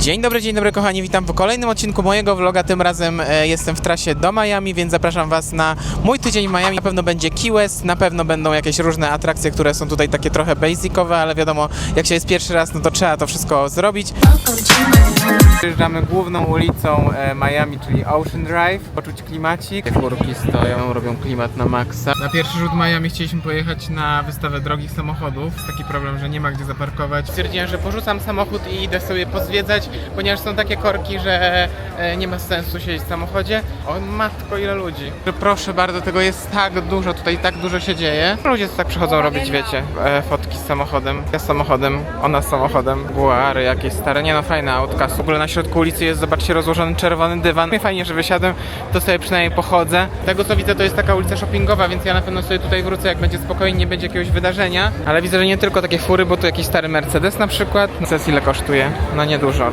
Dzień dobry, dzień dobry kochani, witam w kolejnym odcinku mojego vloga. Tym razem e, jestem w trasie do Miami, więc zapraszam Was na mój tydzień w Miami. Na pewno będzie Key West, na pewno będą jakieś różne atrakcje, które są tutaj takie trochę basicowe, ale wiadomo, jak się jest pierwszy raz, no to trzeba to wszystko zrobić. Przyjeżdżamy główną ulicą e, Miami, czyli Ocean Drive, poczuć klimacik. Te furki stoją, robią klimat na maksa. Na pierwszy rzut Miami chcieliśmy pojechać na wystawę drogich samochodów. Jest taki problem, że nie ma gdzie zaparkować. Stwierdziłem, że porzucam samochód i idę sobie pozwiedzać, ponieważ są takie korki, że e, nie ma sensu siedzieć w samochodzie. O matko, ile ludzi. Proszę bardzo, tego jest tak dużo, tutaj tak dużo się dzieje. Ludzie tu tak przychodzą robić, wiecie, e, fotki z samochodem. Ja z samochodem, ona z samochodem. Guary jakieś stare, nie no fajne autka. W ogóle na środku ulicy jest, zobaczcie, rozłożony czerwony dywan. Fajnie, że wysiadłem, to sobie przynajmniej pochodzę. Tego co widzę, to jest taka ulica shoppingowa, więc ja na pewno sobie tutaj wrócę, jak będzie spokojnie, nie będzie jakiegoś wydarzenia. Ale widzę, że nie tylko takie fury, bo tu jakiś stary Mercedes na przykład. Mercedes ile kosztuje? No niedużo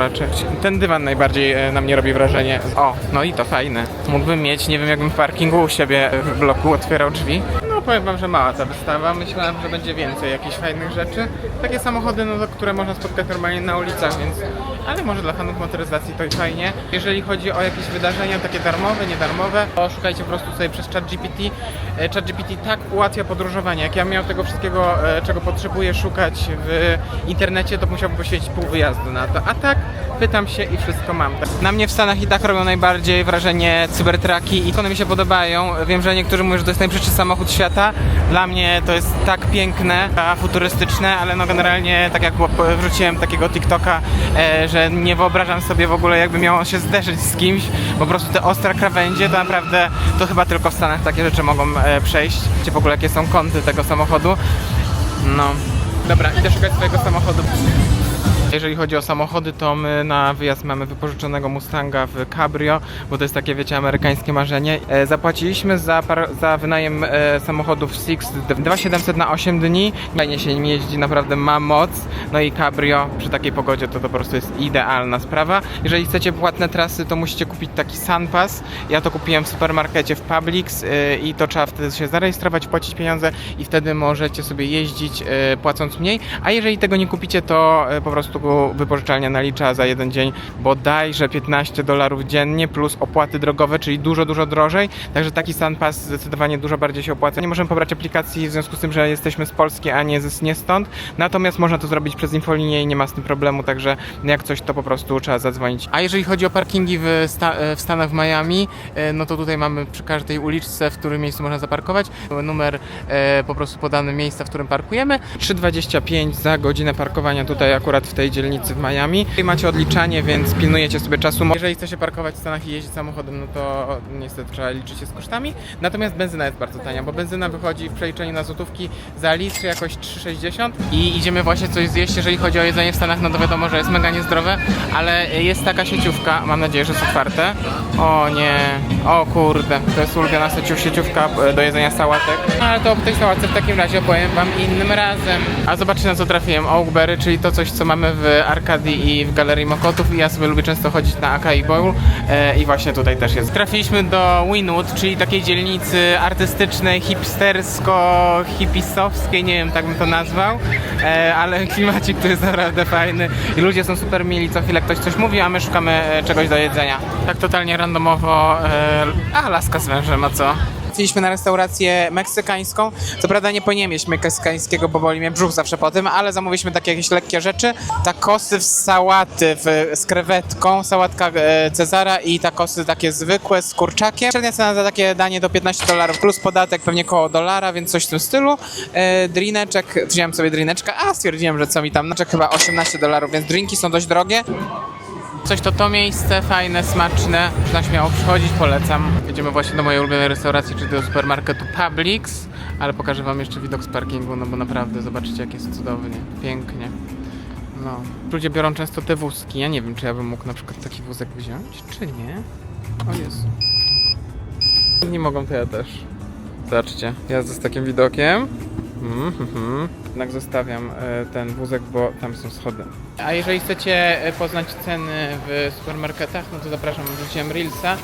Ten dywan najbardziej e, na mnie robi wrażenie. O, no i to fajne. Mógłbym mieć, nie wiem, jakbym w parkingu u siebie w bloku otwierał drzwi. No powiem wam, że mała ta wystawa. Myślałem, że będzie więcej jakichś fajnych rzeczy. Takie samochody, no, które można spotkać normalnie na ulicach, więc... Ale może dla fanów motoryzacji to i fajnie. Jeżeli chodzi o jakieś wydarzenia takie darmowe, niedarmowe, to szukajcie po prostu sobie przez ChatGPT. E, ChatGPT tak ułatwia podróżowanie. Jak ja miał tego wszystkiego, e, czego potrzebuję szukać w internecie, to musiałbym poświęcić pół wyjazdu na to. A tak pytam się i wszystko mam. Na mnie w Stanach i tak robią najbardziej wrażenie cybertraki i one mi się podobają. Wiem, że niektórzy mówią, że to jest najbrzydszy samochód świata. Dla mnie to jest tak piękne, a futurystyczne, ale no generalnie tak jak wrzuciłem takiego TikToka, e, że nie wyobrażam sobie w ogóle jakby miało się zderzyć z kimś. Po prostu te ostre krawędzie to naprawdę to chyba tylko w Stanach takie rzeczy mogą e, przejść. Czy w ogóle jakie są kąty tego samochodu. No. Dobra, idę szukać swojego samochodu. Jeżeli chodzi o samochody, to my na wyjazd mamy wypożyczonego Mustanga w Cabrio, bo to jest takie, wiecie, amerykańskie marzenie. E, zapłaciliśmy za, za wynajem e, samochodów Six 2700 na 8 dni. Fajnie się nim jeździ, naprawdę ma moc. No i Cabrio przy takiej pogodzie to, to po prostu jest idealna sprawa. Jeżeli chcecie płatne trasy, to musicie kupić taki Sunpass. Ja to kupiłem w supermarkecie w Publix e, i to trzeba wtedy się zarejestrować, płacić pieniądze i wtedy możecie sobie jeździć płacąc mniej. A jeżeli tego nie kupicie, to po prostu wypożyczalnia nalicza za jeden dzień bodajże 15 dolarów dziennie plus opłaty drogowe, czyli dużo, dużo drożej. Także taki SunPass zdecydowanie dużo bardziej się opłaca. Nie możemy pobrać aplikacji w związku z tym, że jesteśmy z Polski, a nie, z, nie stąd. Natomiast można to zrobić przez infolinię i nie ma z tym problemu, także jak coś, to po prostu trzeba zadzwonić. A jeżeli chodzi o parkingi w, sta w Stanach w Miami, e, no to tutaj mamy przy każdej uliczce, w którym miejscu można zaparkować, numer e, po prostu podany miejsca, w którym parkujemy. 3,25 za godzinę parkowania tutaj akurat w tej dzielnicy w Miami. I macie odliczanie, więc pilnujecie sobie czasu. Jeżeli chce się parkować w Stanach i jeździć samochodem, no to niestety trzeba liczyć się z kosztami. Natomiast benzyna jest bardzo tania, bo benzyna wychodzi w przeliczeniu na złotówki za litr jakoś 3,60 i idziemy właśnie coś zjeść. Jeżeli chodzi o jedzenie w Stanach, no to wiadomo, że jest mega niezdrowe, ale jest taka sieciówka, mam nadzieję, że jest otwarte. O nie, o kurde, to jest ulubiona sieciówka e, do jedzenia sałatek. Ale to o tej sałatce w takim razie opowiem wam innym razem. A zobaczcie na co trafiłem, Oakberry, czyli to coś, co mamy w Arkadii i w Galerii Mokotów i ja sobie lubię często chodzić na Akai Bowl e, i właśnie tutaj też jest. Trafiliśmy do Winwood, czyli takiej dzielnicy artystycznej, hipstersko-hipisowskiej, nie wiem, tak bym to nazwał, e, ale klimacik tu jest naprawdę fajny i ludzie są super mili, co chwilę ktoś coś mówi, a my szukamy e, czegoś do jedzenia. Tak totalnie randomowo, e, a laska z wężem, a co? Trafiliśmy na restaurację meksykańską. Co prawda nie jeść meksykańskiego, bo boli mnie brzuch zawsze po tym, ale zamówiliśmy takie jakieś lekkie rzeczy. Takosy w sałaty w, z krewetką, sałatka e, Cezara i takosy takie zwykłe z kurczakiem. Średnia cena za takie danie do 15 dolarów plus podatek pewnie koło dolara, więc coś w tym stylu. E, drineczek, wziąłem sobie drineczka, a stwierdziłem, że co mi tam, znaczy chyba 18 dolarów, więc drinki są dość drogie. Coś to to miejsce, fajne, smaczne. Można śmiało przychodzić, polecam. Jedziemy właśnie do mojej ulubionej restauracji, czyli do supermarketu Publix. Ale pokażę wam jeszcze widok z parkingu, no bo naprawdę zobaczycie jak jest cudownie, pięknie. No. Ludzie biorą często te wózki. Ja nie wiem, czy ja bym mógł na przykład taki wózek wziąć, czy nie. O Jezu. Nie mogą, to ja też. Zobaczcie, jazda z takim widokiem. Mhm, mhm. Jednak zostawiam e, ten wózek, bo tam są schody. A jeżeli chcecie e, poznać ceny w supermarketach, no to zapraszam, wrzuciłem Reelsa e,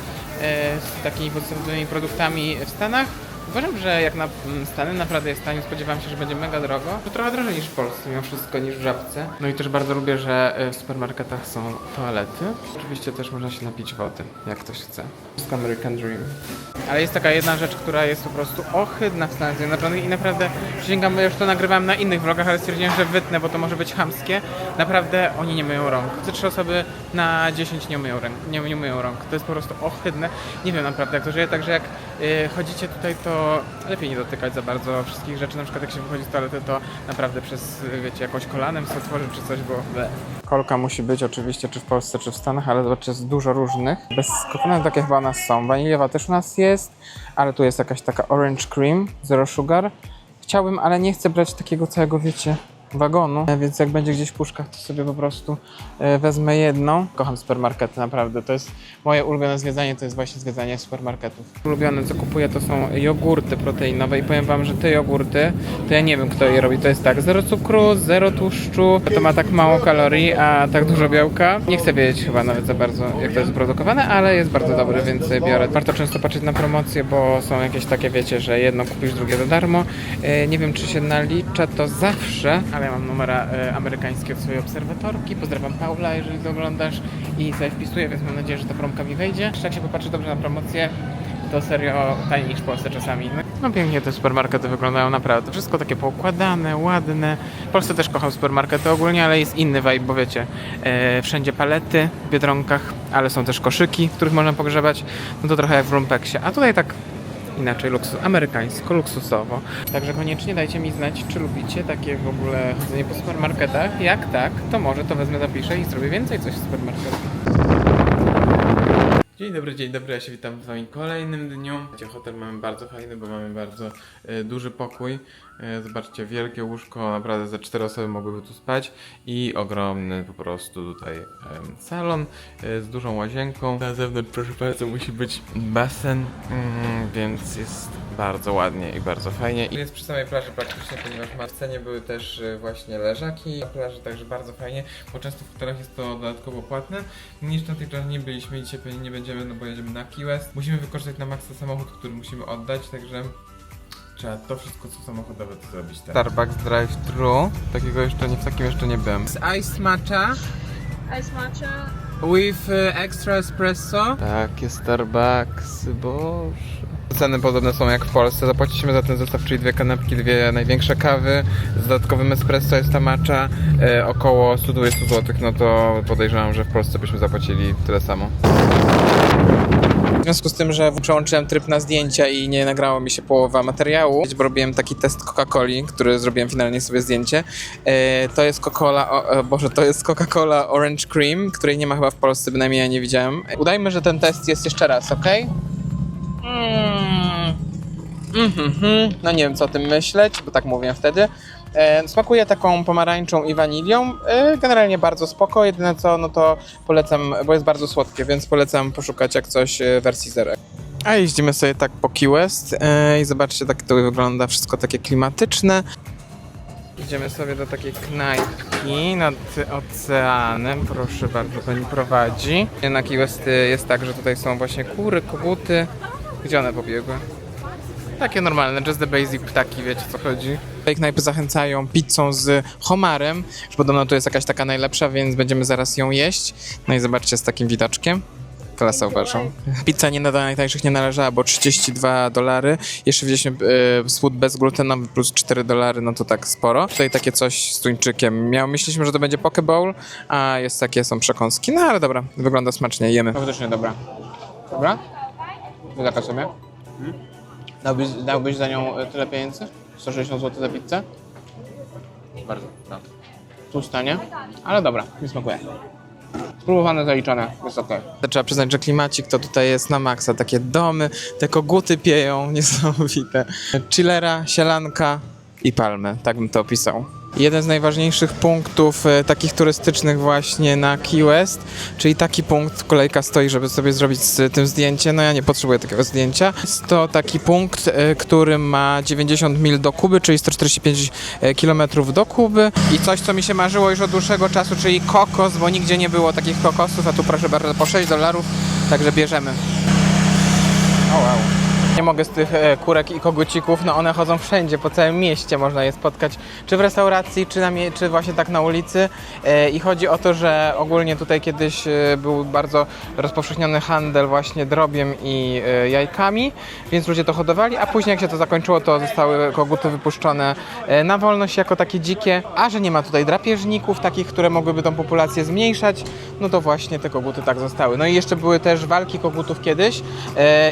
z takimi podstawowymi produktami w Stanach. Uważam, że jak na mm, Stany naprawdę jest tanie, spodziewałem się, że będzie mega drogo. To trochę drożej niż w Polsce, mimo wszystko, niż w Żabce. No i też bardzo lubię, że e, w supermarketach są toalety. Oczywiście też można się napić wody, jak ktoś chce. Wszystko American Dream. Ale jest taka jedna rzecz, która jest po prostu ohydna w Stanach Zjednoczonych i naprawdę przysięgam, bo już to nagrywałem na innych vlogach, ale stwierdziłem, że wytnę, bo to może być chamskie. Naprawdę oni nie myją rąk. Te trzy osoby na 10 nie umyją rąk. Nie, nie umyją rąk. To jest po prostu ohydne. Nie wiem naprawdę jak to żyje, także jak y, chodzicie tutaj, to lepiej nie dotykać za bardzo wszystkich rzeczy. Na przykład jak się wychodzi z toalety, to naprawdę przez, wiecie, jakąś kolanem sobie otworzyć czy coś, bo. Kolka musi być oczywiście, czy w Polsce, czy w Stanach, ale zobaczcie, jest dużo różnych. Bez kokonatu takie chyba u nas są. Waniliowa też u nas jest, ale tu jest jakaś taka orange cream, zero sugar. Chciałbym, ale nie chcę brać takiego całego, wiecie, wagonu, E, więc jak będzie gdzieś w puszkach, to sobie po prostu e, wezmę jedną. Kocham supermarkety, naprawdę. To jest moje ulubione zwiedzanie, to jest właśnie zwiedzanie supermarketów. Ulubione, co kupuję, to są jogurty proteinowe i powiem wam, że te jogurty, to ja nie wiem, kto je robi. To jest tak, zero cukru, zero tłuszczu, to ma tak mało kalorii, a tak dużo białka. Nie chcę wiedzieć chyba nawet za bardzo, jak to jest produkowane, ale jest bardzo dobry, więc biorę. Warto często patrzeć na promocje, bo są jakieś takie, wiecie, że jedno kupisz, drugie za darmo. E, Nie wiem, czy się nalicza to zawsze, ale ja mam numera e, amerykańskie od swojej obserwatorki. Pozdrawiam Paula, jeżeli to oglądasz i sobie wpisuję, więc mam nadzieję, że ta promka mi wejdzie. Jeszcze jak się popatrzy dobrze na promocję, to serio taniej niż w Polsce czasami. No, pięknie te supermarkety wyglądają naprawdę. Wszystko takie poukładane, ładne. W Polsce też kocham supermarkety ogólnie, ale jest inny vibe, bo wiecie, e, wszędzie palety w Biedronkach, ale są też koszyki, w których można pogrzebać. No to trochę jak w Lumpeksie. A tutaj tak inaczej luksus, amerykańsko, luksusowo. Także koniecznie dajcie mi znać, czy lubicie takie w ogóle chodzenie po supermarketach. Jak tak, to może to wezmę, zapiszę i zrobię więcej coś w supermarketach. Dzień dobry, dzień dobry, ja się witam z wami w kolejnym dniu. Hotel mamy bardzo fajny, bo mamy bardzo e, duży pokój. E, zobaczcie, wielkie łóżko, naprawdę ze cztery osoby mogłyby tu spać i ogromny po prostu tutaj salon e, z dużą łazienką. Na zewnątrz, proszę bardzo, musi być basen, mm, więc jest bardzo ładnie i bardzo fajnie. I jest przy samej plaży praktycznie, ponieważ na scenie były też e, właśnie leżaki na plaży, także bardzo fajnie, bo często w hotelach jest to dodatkowo płatne. Niż na tej plaży nie byliśmy i dzisiaj pewnie nie będziemy, no bo jedziemy na Key West. Musimy wykorzystać na maksa samochód, który musimy oddać, także trzeba to wszystko co samochodowe to zrobić teraz. Starbucks drive-thru, takiego jeszcze nie, w takim jeszcze nie byłem. Z ice matcha Ice matcha. with e, extra espresso. Takie Starbucks, boże. Ceny podobne są jak w Polsce. Zapłaciliśmy za ten zestaw, czyli dwie kanapki, dwie największe kawy. Z dodatkowym espresso jest ta matcha e, około 120 zł. No to podejrzewam, że w Polsce byśmy zapłacili tyle samo. W związku z tym, że przełączyłem tryb na zdjęcia i nie nagrało mi się połowa materiału, bo robiłem taki test Coca-Coli, który zrobiłem finalnie sobie zdjęcie. E, to jest Coca-Cola, e, Boże, to jest Coca-Cola Orange Cream, której nie ma chyba w Polsce, bynajmniej ja nie widziałem. Udajmy, że ten test jest jeszcze raz, ok? Mm. Mhm, mhm. No nie wiem co o tym myśleć, bo tak mówię wtedy. Smakuje taką pomarańczą i wanilią. E, generalnie bardzo spoko. Jedyne co, no to polecam, bo jest bardzo słodkie, więc polecam poszukać jak coś e, wersji zero. A jeździmy sobie tak po Key West e, i zobaczcie, tak to wygląda wszystko takie klimatyczne. Idziemy sobie do takiej knajpki nad oceanem. Proszę bardzo, pani prowadzi. Na Key West jest tak, że tutaj są właśnie kury, koguty. Gdzie one pobiegły? Takie normalne, just the basic ptaki, wiecie co chodzi. Tutaj knajpy zachęcają pizzą z homarem, że podobno tu jest jakaś taka najlepsza, więc będziemy zaraz ją jeść. No i zobaczcie z takim widoczkiem. Klasa uważam. Pizza nie do najtańszych nie należała, bo 32 dolary. Jeszcze wzięliśmy e, słód bezglutenowy plus 4 dolary, no to tak sporo. Tutaj takie coś z tuńczykiem. Miał, myśleliśmy, że to będzie poke bowl, a jest takie są przekąski. No ale dobra, wygląda smacznie, jemy. Faktycznie dobra. Dobra? Wydaka sobie. Dałbyś, dałbyś za nią e, tyle pieniędzy? 160 zł za pizzę? Bardzo, tak. Tłusta, nie? Ale dobra, mi smakuje. Spróbowane, zaliczone, jest okej. Trzeba przyznać, że klimacik to tutaj jest na maksa. Takie domy, te koguty pieją, niesamowite. Chillera, sielanka i palmy, tak bym to opisał. Jeden z najważniejszych punktów e, takich turystycznych właśnie na Key West, czyli taki punkt, kolejka stoi, żeby sobie zrobić z tym zdjęcie. No ja nie potrzebuję takiego zdjęcia. Jest to taki punkt, e, który ma 90 mil do Kuby, czyli 145 km do Kuby. I coś, co mi się marzyło już od dłuższego czasu, czyli kokos, bo nigdzie nie było takich kokosów, a tu proszę bardzo po 6 dolarów, także bierzemy. Nie mogę z tych e, kurek i kogucików, no one chodzą wszędzie, po całym mieście można je spotkać, czy w restauracji, czy, na czy właśnie tak na ulicy. E, I chodzi o to, że ogólnie tutaj kiedyś e, był bardzo rozpowszechniony handel właśnie drobiem i jajkami, więc ludzie to hodowali, a później jak się to zakończyło, to zostały koguty wypuszczone na wolność jako takie dzikie, a że nie ma tutaj drapieżników takich, które mogłyby tą populację zmniejszać, no to właśnie te koguty tak zostały. No i jeszcze były też walki kogutów kiedyś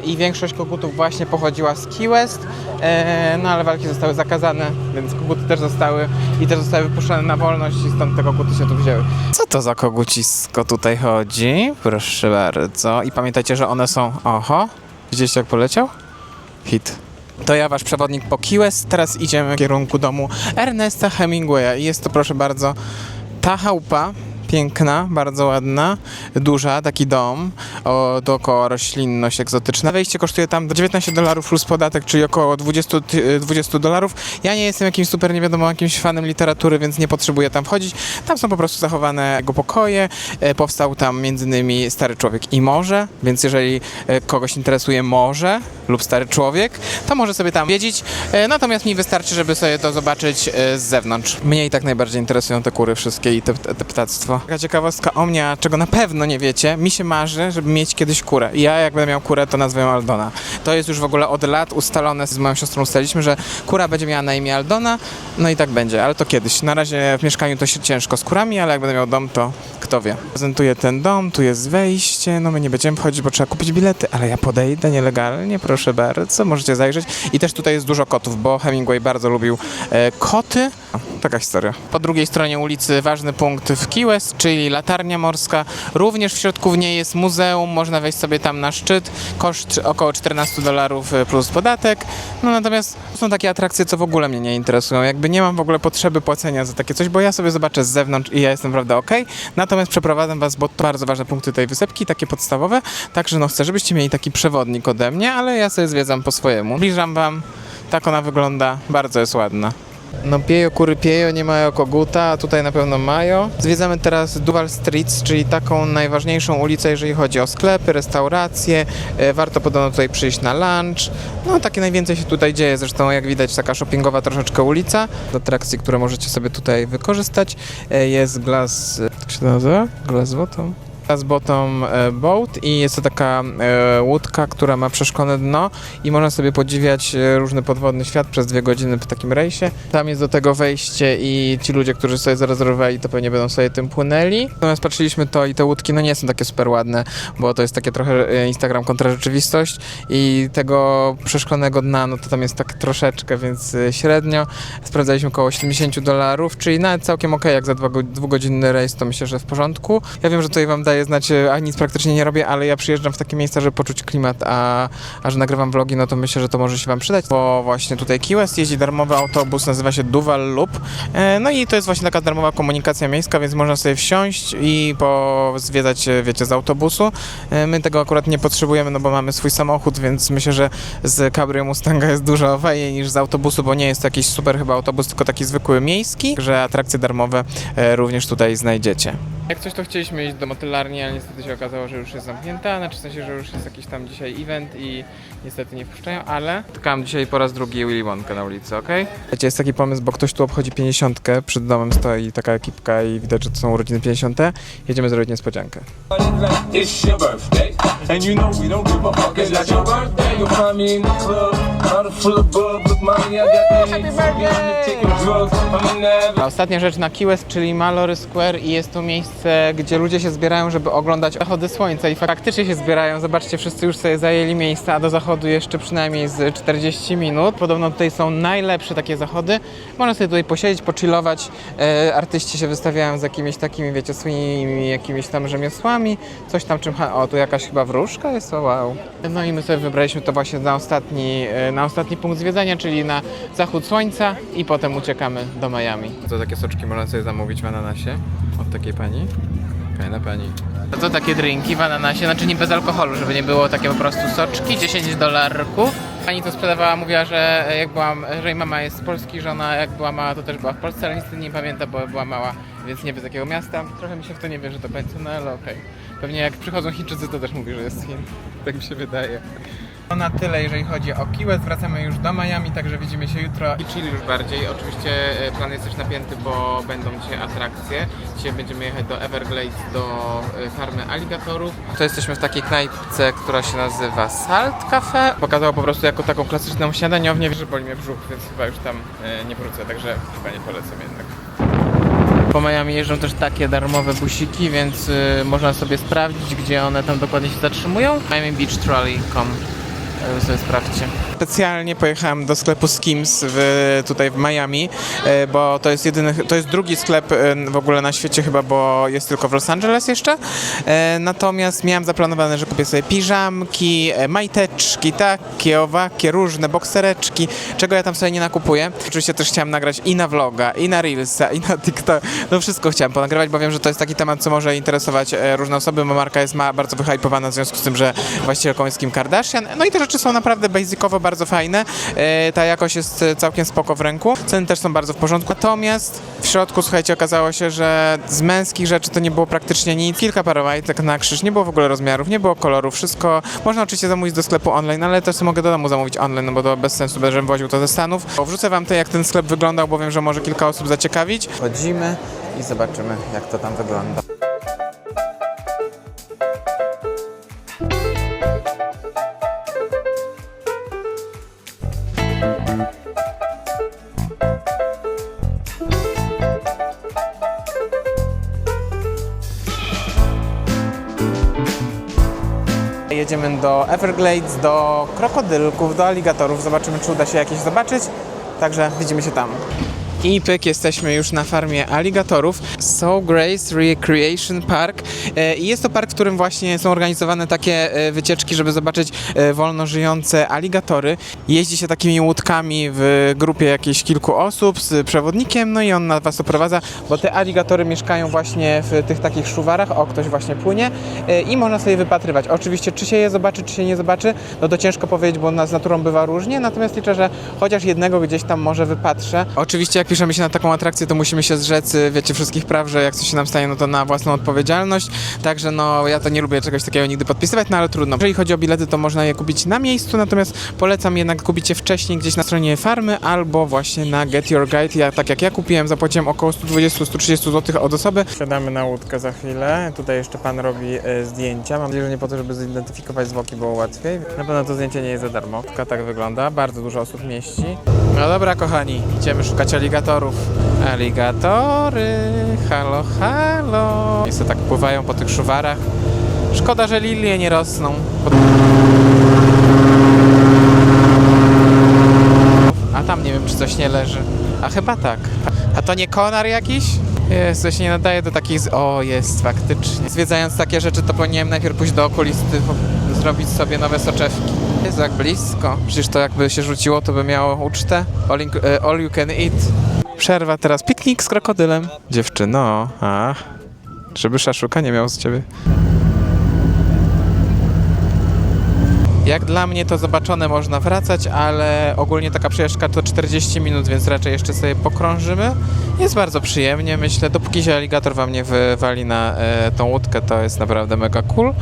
i większość kogutów właśnie pochodziła z Key West, e, no ale walki zostały zakazane, więc koguty też zostały i też zostały wypuszczone na wolność i stąd te koguty się tu wzięły. Co to za kogucisko tutaj chodzi? Proszę bardzo. I pamiętajcie, że one są... Oho, widzieliście jak poleciał? Hit. To ja, wasz przewodnik po Key West. Teraz idziemy w kierunku domu Ernesta Hemingwaya. I jest to, proszę bardzo, ta chałupa. Piękna, bardzo ładna, duża, taki dom, o, dookoła roślinność egzotyczna. Wejście kosztuje tam 19 dolarów plus podatek, czyli około 20, ty- 20 dolarów. Ja nie jestem jakimś super, nie wiadomo, jakimś fanem literatury, więc nie potrzebuję tam wchodzić. Tam są po prostu zachowane jego pokoje. E, Powstał tam między innymi Stary Człowiek i Morze, więc jeżeli e, kogoś interesuje morze lub Stary Człowiek, to może sobie tam wiedzieć. E, Natomiast mi wystarczy, żeby sobie to zobaczyć z zewnątrz. Mnie i tak najbardziej interesują te kury wszystkie i te, te ptactwo. Taka ciekawostka o mnie, czego na pewno nie wiecie, mi się marzy, żeby mieć kiedyś kurę. Ja jak będę miał kurę, to nazwę ją Aldona. To jest już w ogóle od lat ustalone, z moją siostrą ustaliliśmy, że kura będzie miała na imię Aldona, no i tak będzie, ale to kiedyś. Na razie w mieszkaniu to się ciężko z kurami, ale jak będę miał dom, to kto wie. Prezentuję ten dom, tu jest wejście, no my nie będziemy wchodzić, bo trzeba kupić bilety, ale ja podejdę nielegalnie, proszę bardzo, możecie zajrzeć. I też tutaj jest dużo kotów, bo Hemingway bardzo lubił e, koty. Taka historia. Po drugiej stronie ulicy ważny punkt w Key West, czyli latarnia morska. Również w środku w niej jest muzeum, można wejść sobie tam na szczyt. Koszt około 14 dolarów e, plus podatek. No natomiast są takie atrakcje, co w ogóle mnie nie interesują. Jakby nie mam w ogóle potrzeby płacenia za takie coś, bo ja sobie zobaczę z zewnątrz i ja jestem prawda ok. Natomiast przeprowadzam was, bo to bardzo ważne punkty tej wysepki, takie podstawowe. Także no chcę, żebyście mieli taki przewodnik ode mnie, ale ja sobie zwiedzam po swojemu. Bliżam wam, tak ona wygląda, bardzo jest ładna. No piejo, kury piejo, nie mają koguta, a tutaj na pewno mają. Zwiedzamy teraz Duval Streets, czyli taką najważniejszą ulicę, jeżeli chodzi o sklepy, restauracje. E, Warto podobno tutaj przyjść na lunch. No takie najwięcej się tutaj dzieje, zresztą jak widać taka shoppingowa troszeczkę ulica. Z atrakcji, które możecie sobie tutaj wykorzystać e, jest Glass, jak się nazywa? Glass Bottom? Glass Bottom e, Boat i jest to taka e, łódka, która ma przeszklone dno i można sobie podziwiać e, różny podwodny świat przez dwie godziny w takim rejsie. Tam jest do tego wejście i ci ludzie, którzy sobie zarezerwowali, to pewnie będą sobie tym płynęli. Natomiast patrzyliśmy to i te łódki no nie są takie super ładne, bo to jest takie trochę Instagram kontra rzeczywistość i tego przeszklonego dna, no to tam jest tak troszeczkę, więc średnio. Sprawdzaliśmy około 70 dolarów, czyli nawet całkiem ok, jak za dwugodzinny rejs, to myślę, że w porządku. Ja wiem, że tutaj wam daję znać, e, a nic praktycznie nie robię, ale ja przyjeżdżam w takie miejsca, żeby poczuć klimat, a, a że nagrywam vlogi, no to myślę, że to może się wam przydać, bo właśnie tutaj Key West jeździ darmowy autobus, nazywa się Duval Loop, E, no i to jest właśnie taka darmowa komunikacja miejska, więc można sobie wsiąść i pozwiedzać, e, wiecie, z autobusu. E, My tego akurat nie potrzebujemy, no bo mamy swój samochód, więc myślę, że z Cabrio Mustanga jest dużo fajniej niż z autobusu, bo nie jest to jakiś super chyba autobus, tylko taki zwykły miejski, że atrakcje darmowe również tutaj znajdziecie. Jak coś, to chcieliśmy iść do motylarni, ale niestety się okazało, że już jest zamknięta, znaczy w sensie, że już jest jakiś tam dzisiaj event i niestety nie wpuszczają, ale spotkałem dzisiaj po raz drugi Willy Wonka na ulicy, okej? Wiecie, jest taki pomysł, bo ktoś tu obchodzi 50, przed domem stoi taka ekipka i widać, że to są urodziny 50. Jedziemy zrobić niespodziankę. A Ostatnia rzecz na Key West, czyli Mallory Square i jest to miejsce, gdzie ludzie się zbierają, żeby oglądać zachody słońca i faktycznie się zbierają. Zobaczcie, wszyscy już sobie zajęli miejsca, a do zachodu jeszcze przynajmniej z 40 minut. Podobno tutaj są najlepsze takie zachody. Można sobie tutaj posiedzieć, pochillować. E, artyści się wystawiają z jakimiś takimi, wiecie, swoimi jakimiś tam rzemiosłami. Coś tam czym... O, tu jakaś chyba wróżka jest, wow. No i my sobie wybraliśmy to właśnie na ostatni, e, na ostatni punkt zwiedzania, czyli na zachód słońca i potem uciekamy do Miami. To takie soczki można sobie zamówić w ananasie od takiej pani. Fajna pani. To, to takie drinki w ananasie, znaczy nie bez alkoholu, żeby nie było takie po prostu soczki, 10 dolarków. Pani to sprzedawała, mówiła, że jak byłam, że jej mama jest z Polski, że ona jak była mała, to też była w Polsce, ale niestety nie pamięta, bo była mała, więc nie wie z jakiego miasta. Trochę mi się w to nie wierzy do końca, no ale okej. Pewnie jak przychodzą Chińczycy, to też mówi, że jest z Chin. Tak mi się wydaje. To na tyle, jeżeli chodzi o Key West. Wracamy już do Miami, także widzimy się jutro. I chill już bardziej. Oczywiście e, plan jest też napięty, bo będą dzisiaj atrakcje. Dzisiaj będziemy jechać do Everglades, do e, farmy aligatorów. To jesteśmy w takiej knajpce, która się nazywa Salt Cafe. Pokazał po prostu jako taką klasyczną śniadaniownię. Wiesz, że boli mnie brzuch, więc chyba już tam e, nie wrócę, także chyba nie polecam jednak. Po Miami jeżdżą też takie darmowe busiki, więc y, można sobie sprawdzić, gdzie one tam dokładnie się zatrzymują. MiamiBeachTrolley.com sobie sprawdźcie. Specjalnie pojechałem do sklepu Skims w, tutaj w Miami, y, bo to jest jedyny, to jest drugi sklep y, w ogóle na świecie chyba, bo jest tylko w Los Angeles jeszcze. Natomiast miałem zaplanowane, że kupię sobie piżamki, majteczki, takie, owakie, różne, boksereczki, czego ja tam sobie nie nakupuję. Oczywiście też chciałem nagrać i na vloga, i na Reelsa, i na TikTok. No wszystko chciałem ponagrywać, bo wiem, że to jest taki temat, co może interesować e, różne osoby, bo marka jest ma, bardzo wyhypowana w związku z tym, że właścicielką jest Kim Kardashian. No i te rzeczy są naprawdę basicowo bardzo fajne. E, Ta jakość jest całkiem spoko w ręku. Ceny też są bardzo w porządku. Natomiast w środku, słuchajcie, okazało się, że z męskich rzeczy to nie było praktycznie nic. Kilka parowajtek na krzyż, nie było w ogóle rozmiarów, nie było kolorów, wszystko. Można oczywiście zamówić do sklepu online, ale też mogę do domu zamówić online, no bo to bez sensu, żebym woził to ze Stanów. Wrzucę wam to, jak ten sklep wyglądał, bo wiem, że może kilka osób zaciekawić. Chodzimy i zobaczymy, jak to tam wygląda. Jedziemy do Everglades, do krokodylków, do aligatorów. Zobaczymy, czy uda się jakieś zobaczyć. Także widzimy się tam. I pyk, jesteśmy już na farmie aligatorów. So Grace Recreation Park. E, I jest to park, w którym właśnie są organizowane takie e, wycieczki, żeby zobaczyć e, wolno żyjące aligatory. Jeździ się takimi łódkami w grupie jakichś kilku osób z przewodnikiem, no i on nas was oprowadza, bo te aligatory mieszkają właśnie w tych takich szuwarach. O, ktoś właśnie płynie i można sobie wypatrywać. Oczywiście, czy się je zobaczy, czy się nie zobaczy, no to ciężko powiedzieć, bo na- z naturą bywa różnie, natomiast liczę, że chociaż jednego gdzieś tam może wypatrzę. Oczywiście, jak piszemy się na taką atrakcję, to musimy się zrzec, y, wiecie, wszystkich praw, że jak coś się nam stanie, no to na własną odpowiedzialność. Także no, ja to nie lubię czegoś takiego nigdy podpisywać, no ale trudno. Jeżeli chodzi o bilety, to można je kupić na miejscu, natomiast polecam jednak kupić je wcześniej gdzieś na stronie farmy albo właśnie na Get Your Guide. Ja, tak jak ja kupiłem, zapłaciłem około 120-130 zł od osoby. Siadamy na łódkę za chwilę. Tutaj jeszcze pan robi e, zdjęcia. Mam nadzieję, że nie po to, żeby zidentyfikować zwłoki było łatwiej. Na pewno to zdjęcie nie jest za darmo. Łódka tak wygląda. Bardzo dużo osób mieści. No dobra, kochani, idziemy szukać aligatorów. Aligatory, halo, halo. I tak pływają po tych szuwarach. Szkoda, że lilie nie rosną. A tam nie wiem, czy coś nie leży. A chyba tak. A to nie konar jakiś? Jest, to się nie nadaje do takich... Z... O, jest, faktycznie. Zwiedzając takie rzeczy, to powinienem najpierw pójść do okulisty, zrobić sobie nowe soczewki. Jest jak blisko. Przecież to jakby się rzuciło, to by miało ucztę. All, in, e, all you can eat. Przerwa teraz. Piknik z krokodylem. Dziewczyno, a... Żeby szaszuka nie miał z ciebie. Jak dla mnie to zobaczone można wracać, ale ogólnie taka przejażdżka to 40 minut, więc raczej jeszcze sobie pokrążymy. Jest bardzo przyjemnie, myślę, dopóki się aligator wam nie wywali na e, tą łódkę, to jest naprawdę mega cool.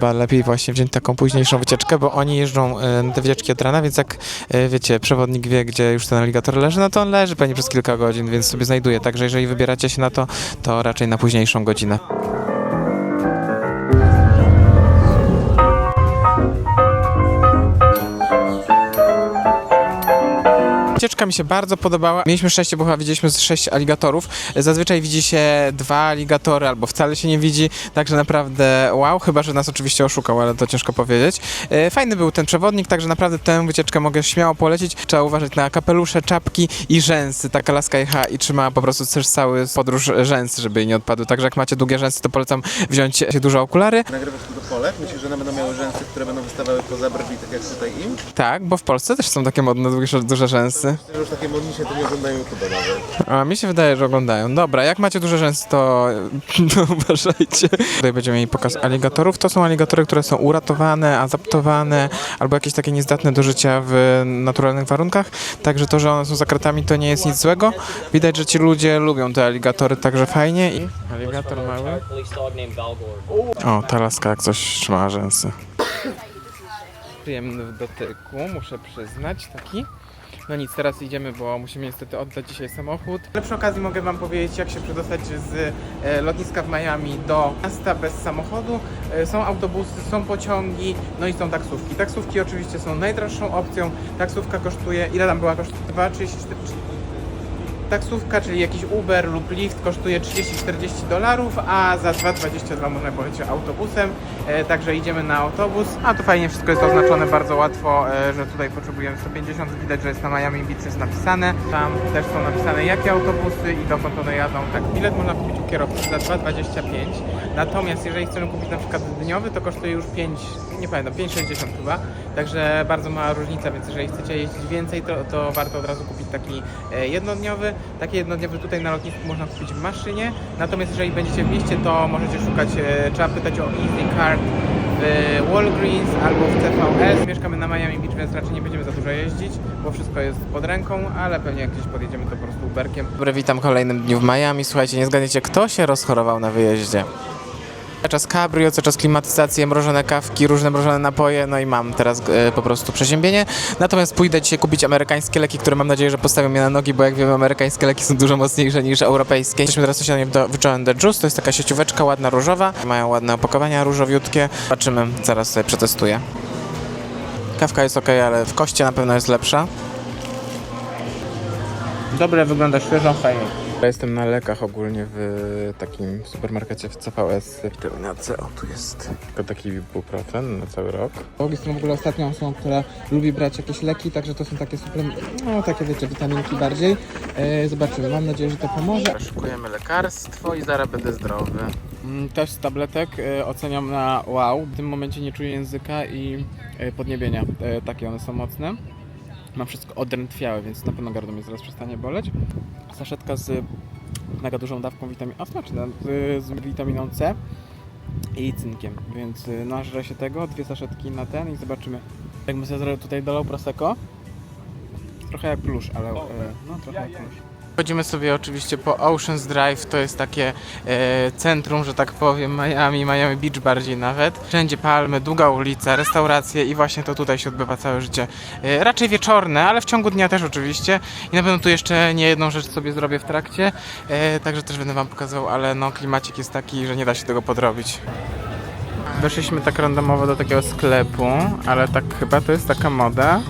Chyba lepiej właśnie wziąć taką późniejszą wycieczkę, bo oni jeżdżą e, na te wycieczki od rana, więc jak e, wiecie, przewodnik wie, gdzie już ten aligator leży, no to on leży pewnie przez kilka godzin, więc sobie znajduje. Także jeżeli wybieracie się na to, to raczej na późniejszą godzinę. Wycieczka mi się bardzo podobała. Mieliśmy szczęście, bo chyba widzieliśmy sześć aligatorów. Zazwyczaj widzi się dwa aligatory, albo wcale się nie widzi, także naprawdę wow, chyba, że nas oczywiście oszukał, ale to ciężko powiedzieć. E, Fajny był ten przewodnik, także naprawdę tę wycieczkę mogę śmiało polecić. Trzeba uważać na kapelusze, czapki i rzęsy. Taka laska jechała i trzymała po prostu też cały podróż rzęsy, żeby jej nie odpadły. Także jak macie długie rzęsy, to polecam wziąć się duże okulary. Nagrywać tu do Polek? Myślisz, że one będą miały rzęsy, które będą wystawały poza brwi, tak jak tutaj im? Tak, bo w Polsce też są takie modne, duże, duże rzęsy. Myślę, że już takie to nie oglądają YouTube'a nawet. A mi się wydaje, że oglądają. Dobra, jak macie duże rzęsy, to no, uważajcie. Tutaj będziemy mieli pokaz aligatorów. To są aligatory, które są uratowane, adaptowane albo jakieś takie niezdatne do życia w naturalnych warunkach. Także to, że one są za kratami, to nie jest nic złego. Widać, że ci ludzie lubią te aligatory, także fajnie. I aligator mały. O, ta laska jak coś trzymała rzęsy. przyjemny w dotyku, muszę przyznać, taki. No nic, teraz idziemy, bo musimy niestety oddać dzisiaj samochód. Ale przy okazji mogę Wam powiedzieć, jak się przedostać z e, lotniska w Miami do miasta bez samochodu. E, są autobusy, są pociągi, no i są taksówki. Taksówki oczywiście są najdroższą opcją. Taksówka kosztuje, ile tam była? Kosztuje 2,34 Taksówka, czyli jakiś Uber lub Lyft kosztuje 30-40 dolarów, a za 2,22 można pojechać autobusem. E, także idziemy na autobus. A tu fajnie wszystko jest oznaczone bardzo łatwo, e, że tutaj potrzebujemy 150. Widać, że jest na Miami Beach jest napisane. Tam też są napisane jakie autobusy i dokąd one jadą. Tak, bilet można kupić u kierowcy za 2,25. Natomiast jeżeli chcemy kupić na przykład dniowy, to kosztuje już 5, nie pamiętam, 5,60 chyba. Także bardzo mała różnica, więc jeżeli chcecie jeździć więcej, to, to warto od razu kupić taki e, jednodniowy. Taki jednodniowy tutaj na lotnisku można kupić w maszynie. Natomiast jeżeli będziecie w mieście, to możecie szukać, e, trzeba pytać o Easy Card w Walgreens albo w CVS. Mieszkamy na Miami Beach, więc raczej nie będziemy za dużo jeździć, bo wszystko jest pod ręką, ale pewnie jak gdzieś podjedziemy, to po prostu Uberkiem. Dobry, witam w kolejnym dniu w Miami. Słuchajcie, nie zgadniecie, kto się rozchorował na wyjeździe? Czas cabrio, cały czas klimatyzację, mrożone kawki, różne mrożone napoje, no i mam teraz e, po prostu przeziębienie. Natomiast pójdę dzisiaj kupić amerykańskie leki, które mam nadzieję, że postawią mnie na nogi, bo jak wiemy, amerykańskie leki są dużo mocniejsze niż europejskie. Jesteśmy teraz sąsiadami do Wyczułem The Juice, to jest taka siecióweczka ładna, różowa. Mają ładne opakowania różowiutkie. Zobaczymy, zaraz sobie przetestuję. Kawka jest ok, ale w koście na pewno jest lepsza. Dobre, wygląda świeżo, fajnie. Ja jestem na lekach ogólnie w takim supermarkecie w CVS w terminace. O, tu jest tylko taki ibuprofen na cały rok. Jestem w ogóle ostatnią osobą, która lubi brać jakieś leki, także to są takie suplementy, no takie wiecie, witaminki bardziej. E, zobaczymy, mam nadzieję, że to pomoże. Szykujemy lekarstwo i zaraz będę zdrowy. Mm, Test tabletek e, oceniam na wow. W tym momencie nie czuję języka i e, podniebienia. E, takie one są mocne. Mam wszystko odrętwiałe, więc na pewno gardło mnie zaraz przestanie boleć. Saszetka z mega dużą dawką witamin A, smaczne, z, z witaminą C i cynkiem, więc y, nażrę się tego, dwie saszetki na ten i zobaczymy. Jakbym sobie tutaj dolał prosecco, trochę jak plusz, ale e, no trochę jak plusz. Chodzimy sobie oczywiście po Oceans Drive, to jest takie e, centrum, że tak powiem, Miami, Miami Beach bardziej nawet. Wszędzie palmy, długa ulica, restauracje i właśnie to tutaj się odbywa całe życie. E, raczej wieczorne, ale w ciągu dnia też oczywiście. I na pewno tu jeszcze nie jedną rzecz sobie zrobię w trakcie, e, także też będę wam pokazywał, ale no klimacik jest taki, że nie da się tego podrobić. Weszliśmy tak randomowo do takiego sklepu, ale tak chyba to jest taka moda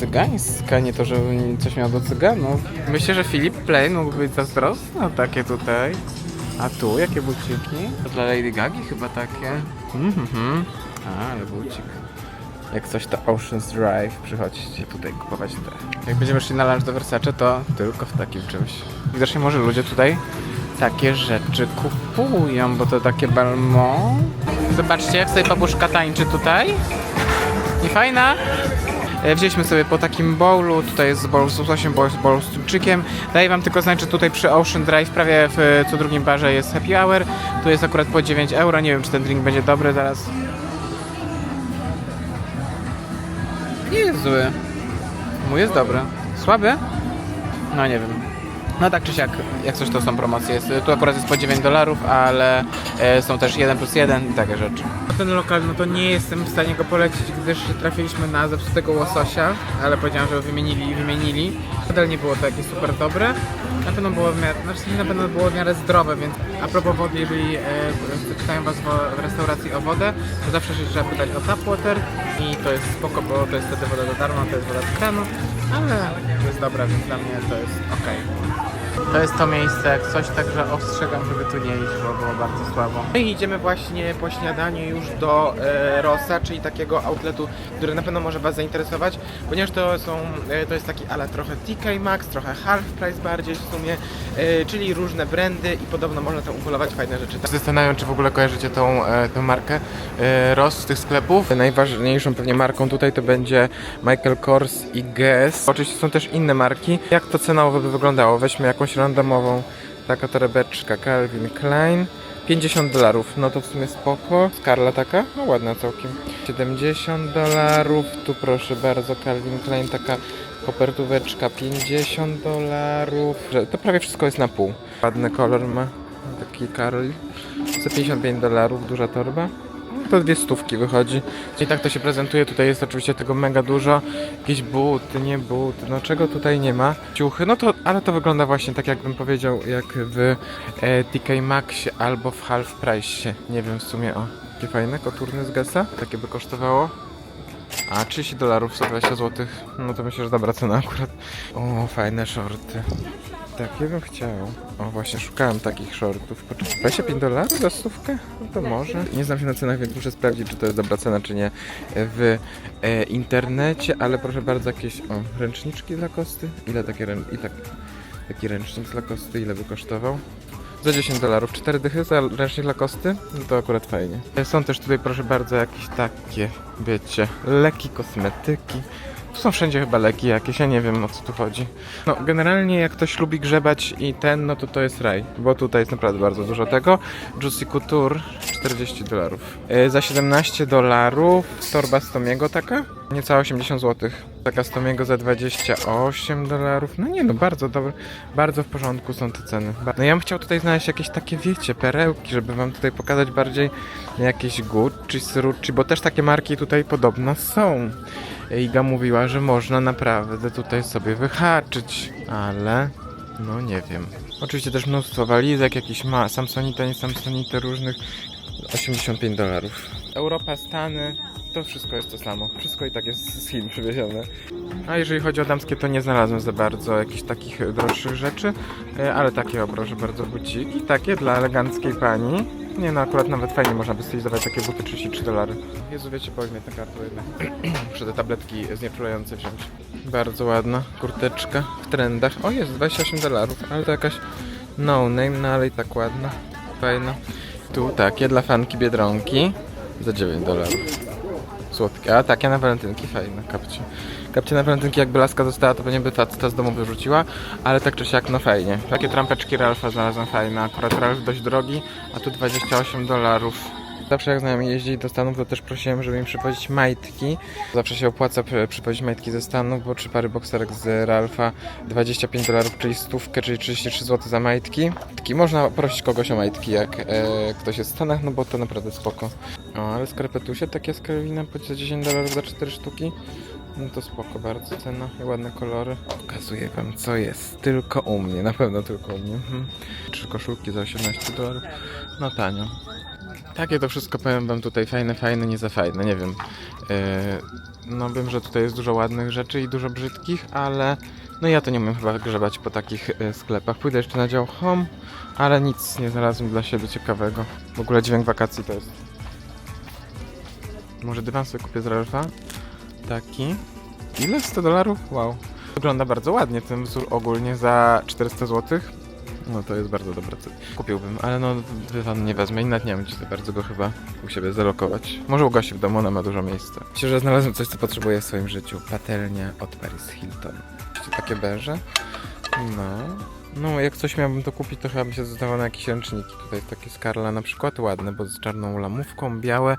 cygańska, nie to, że coś miał do cyganów. Myślę, że Filip Plain mógł być zazdrosny o takie tutaj. A tu, jakie buciki? To dla Lady Gagi chyba takie. Mhm. A, ale bucik. Jak coś to Ocean's Drive, przychodźcie tutaj kupować te. Jak będziemy szli na lunch do Versace, to tylko w takim czymś. Widocznie może ludzie tutaj takie rzeczy kupują, bo to takie balmo. Zobaczcie, jak sobie babuszka tańczy tutaj. Nie fajna? E, Wzięliśmy sobie po takim bowlu, tutaj jest bowl z łososiem, bowl, bowl z tuńczykiem. Daję wam tylko znać, że tutaj przy Ocean Drive prawie w e, co drugim barze jest happy hour. Tu jest akurat po 9 euro, nie wiem czy ten drink będzie dobry zaraz. Nie jest zły. Mój jest dobry. Słaby? No nie wiem. No tak czy siak, jak coś to są promocje. Tu akurat jest po 9 dolarów, ale e, są też 1 plus 1 i takie rzeczy. Ten lokal, no to nie jestem w stanie go polecić, gdyż trafiliśmy na zepsutego łososia, ale powiedziałem, że wymienili i wymienili. Nadal nie było to jakieś super dobre. Na pewno było w miarę, znaczy na pewno było w miarę zdrowe, więc a propos wody, jeżeli e, pytają was w restauracji o wodę, to zawsze się trzeba pytać o tap water i to jest spoko, bo to jest wtedy woda do darmo, to jest woda z kranu, ale to jest dobra, więc dla mnie to jest okej. To jest to miejsce, jak coś, także ostrzegam, żeby tu nie iść, bo było bardzo słabo. No i idziemy właśnie po śniadaniu już do e, Rossa, czyli takiego outletu, który na pewno może Was zainteresować, ponieważ to są, e, to jest taki ale trochę TK Maxx, trochę half price bardziej w sumie, e, czyli różne brandy i podobno można tam upolować fajne rzeczy. Zastanawiam, czy w ogóle kojarzycie tą, e, tą markę e, Ross z tych sklepów. Najważniejszą pewnie marką tutaj to będzie Michael Kors i Guess. Oczywiście są też inne marki. Jak to cenowo by wyglądało? Weźmy jakąś randomową, taka torebeczka Calvin Klein. 50 dolarów, no to w sumie spoko. Skarla taka, no ładna całkiem. 70 dolarów, tu proszę bardzo Calvin Klein, taka kopertóweczka 50 dolarów. To prawie wszystko jest na pół. Ładny kolor ma, taki Karol. Za 55 dolarów, duża torba. To dwie stówki wychodzi. I tak to się prezentuje. Tutaj jest oczywiście tego mega dużo. Jakieś buty, nie buty. No czego tutaj nie ma? Ciuchy. No to, ale to wygląda właśnie tak jakbym powiedział, jak w e, TK Maxie albo w Half Price. Nie wiem w sumie o. Jakie fajne, koturny z Gessa. Takie by kosztowało. A 30 dolarów, 120 zł. No to myślę, że dobra cena akurat. O, fajne shorty. Takie bym chciał. O, właśnie szukałem takich shortów. Poczekaj, 25 dolarów za stówkę? No to może. Nie znam się na cenach, więc muszę sprawdzić, czy to jest dobra cena, czy nie w e, internecie, ale proszę bardzo, jakieś o, ręczniczki dla kosty. Ile takie rę... i tak, taki ręcznik dla kosty, ile by kosztował? Za 10 dolarów, 4 dychy za ręcznik dla kosty? No to akurat fajnie. Są też tutaj, proszę bardzo, jakieś takie, wiecie, leki, kosmetyki. Tu są wszędzie chyba leki jakieś, ja nie wiem o co tu chodzi. No, generalnie jak ktoś lubi grzebać i ten, no to to jest raj, bo tutaj jest naprawdę bardzo dużo tego. Juicy Couture 40 dolarów. E, za 17 dolarów torba z Tomiego taka? Niecałe 80 zł. Taka z Tomiego za 28 dolarów. No nie no, bardzo dobry, bardzo w porządku są te ceny. No ja bym chciał tutaj znaleźć jakieś takie, wiecie, perełki, żeby wam tutaj pokazać bardziej jakieś Gucci, Srucci, bo też takie marki tutaj podobno są. Iga mówiła, że można naprawdę tutaj sobie wyhaczyć, ale no nie wiem. Oczywiście też mnóstwo walizek, jakiś ma Samsonite, nie Samsonite różnych. 85 dolarów. Europa, Stany, to wszystko jest to samo. Wszystko i tak jest z Chin przywiezione. A jeżeli chodzi o damskie, to nie znalazłem za bardzo jakichś takich droższych rzeczy, e, ale takie o proszę bardzo buciki, takie dla eleganckiej pani. Nie no, akurat nawet fajnie można by stylizować takie buty 33 dolary. Jezu, wiecie, powiem tę kartę jednak. Muszę te tabletki znieczulające wziąć. Bardzo ładna kurteczka w trendach. O, jest 28 dolarów, ale to jakaś no name, no ale i tak ładna. Fajna. Tu takie dla fanki Biedronki za 9 dolarów. Słodkie, a takie na walentynki fajne, kapcie. Kapcie na walentynki jakby laska dostała, to pewnie by faceta z domu wyrzuciła, ale tak czy siak, no fajnie. Takie trampeczki Ralfa znalazłem fajne, akurat Ralf dość drogi, a tu 28 dolarów. Zawsze jak znajomi jeździli do Stanów, to też prosiłem, żeby im przywozić majtki. Zawsze się opłaca przy- przywozić majtki ze Stanów, bo trzy pary bokserek z Ralfa 25 dolarów, czyli stówkę, czyli 33 zł za majtki. Taki można prosić kogoś o majtki, jak e, ktoś jest w Stanach, no bo to naprawdę spoko. O, ale skarpetusie takie z po 10 dolarów za 4 sztuki. No to spoko bardzo cena i ładne kolory. Pokazuję wam co jest. Tylko u mnie, na pewno tylko u mnie. Mhm. Trzy koszulki za 18 dolarów. No tanio. Takie to wszystko powiem wam tutaj fajne, fajne, nie za fajne, nie wiem. Yy, no wiem, że tutaj jest dużo ładnych rzeczy i dużo brzydkich, ale no ja to nie umiem chyba grzebać po takich e, sklepach. Pójdę jeszcze na dział home, ale nic nie znalazłem dla siebie ciekawego. W ogóle dźwięk wakacji to jest. Może dywan sobie kupię z Ralfa? Taki. Ile? 100 dolarów? Wow. Wygląda bardzo ładnie ten wzór ogólnie za 400 zł. No to jest bardzo dobra cena. Kupiłbym, ale no dywan nie wezmę i nawet nie wiem, gdzie bardzo go chyba u siebie zalokować. Może u Gosi w domu, ona ma dużo miejsca. Myślę, że znalazłem coś, co potrzebuję w swoim życiu. Patelnia od Paris Hilton. Takie beże. No. No, jak coś miałbym to kupić, to chyba bym się zdecydował na jakieś ręczniki. Tutaj takie Skarla na przykład, ładne, bo z czarną lamówką, białe,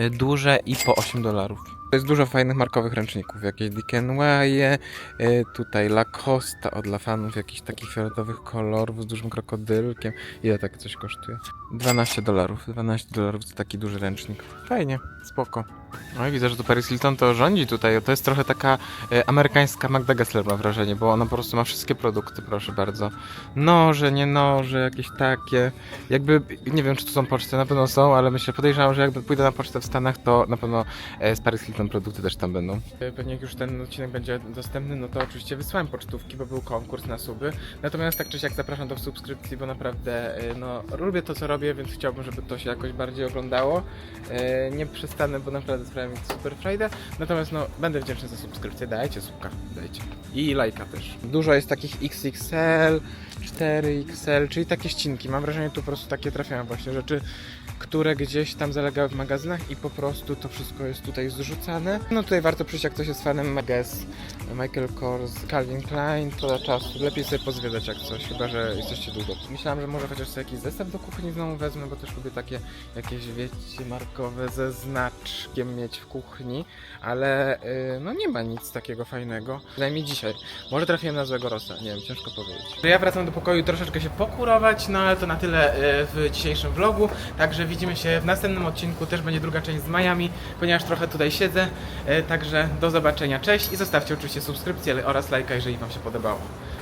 y, duże i po 8 dolarów. To jest dużo fajnych markowych ręczników, jakieś Dickenwaye, y, tutaj Lacosta od dla fanów, jakichś takich fioletowych kolorów z dużym krokodylkiem. Ile takie coś kosztuje? 12 dolarów. 12 dolarów za taki duży ręcznik. Fajnie, spoko. No i widzę, że tu Paris Hilton to rządzi tutaj. To jest trochę taka e, amerykańska Magda Gessler mam wrażenie, bo ona po prostu ma wszystkie produkty, proszę bardzo. Noże, nie noże, jakieś takie. Jakby, nie wiem czy tu są poczty, na pewno są, ale myślę, podejrzewam, że jakby pójdę na pocztę w Stanach, to na pewno e, z Paris Hilton produkty też tam będą. E, Pewnie jak już ten odcinek będzie dostępny, no to oczywiście wysłałem pocztówki, bo był konkurs na suby. Natomiast tak czy siak zapraszam do subskrypcji, bo naprawdę e, no, lubię to co robię, więc chciałbym, żeby to się jakoś bardziej oglądało. E, nie przestanę, bo naprawdę to super frajdę. Natomiast no, będę wdzięczny za subskrypcję. Dajcie słupka, dajcie. I lajka też. Dużo jest takich XXL, 4XL, czyli takie ścinki. Mam wrażenie, tu po prostu takie trafiają właśnie rzeczy, które gdzieś tam zalegały w magazynach i po prostu to wszystko jest tutaj zrzucane. No tutaj warto przyjść, jak ktoś jest fanem Guess, Michael Kors, Calvin Klein, to czas. Lepiej sobie pozwiedzać jak coś, chyba że jesteście długo. Myślałem, że może chociaż sobie jakiś zestaw do kuchni znowu wezmę, bo też lubię takie jakieś, wiecie, markowe ze znaczkiem mieć w kuchni, ale yy, no nie ma nic takiego fajnego. Przynajmniej dzisiaj. Może trafiłem na złego rosa, nie wiem, ciężko powiedzieć. Ja wracam do pokoju troszeczkę się pokurować, no ale to na tyle e, w dzisiejszym vlogu. Także widzimy się w następnym odcinku, też będzie druga część z Miami, ponieważ trochę tutaj siedzę. E, Także do zobaczenia, cześć i zostawcie oczywiście subskrypcję oraz lajka, jeżeli Wam się podobało.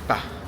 Pa!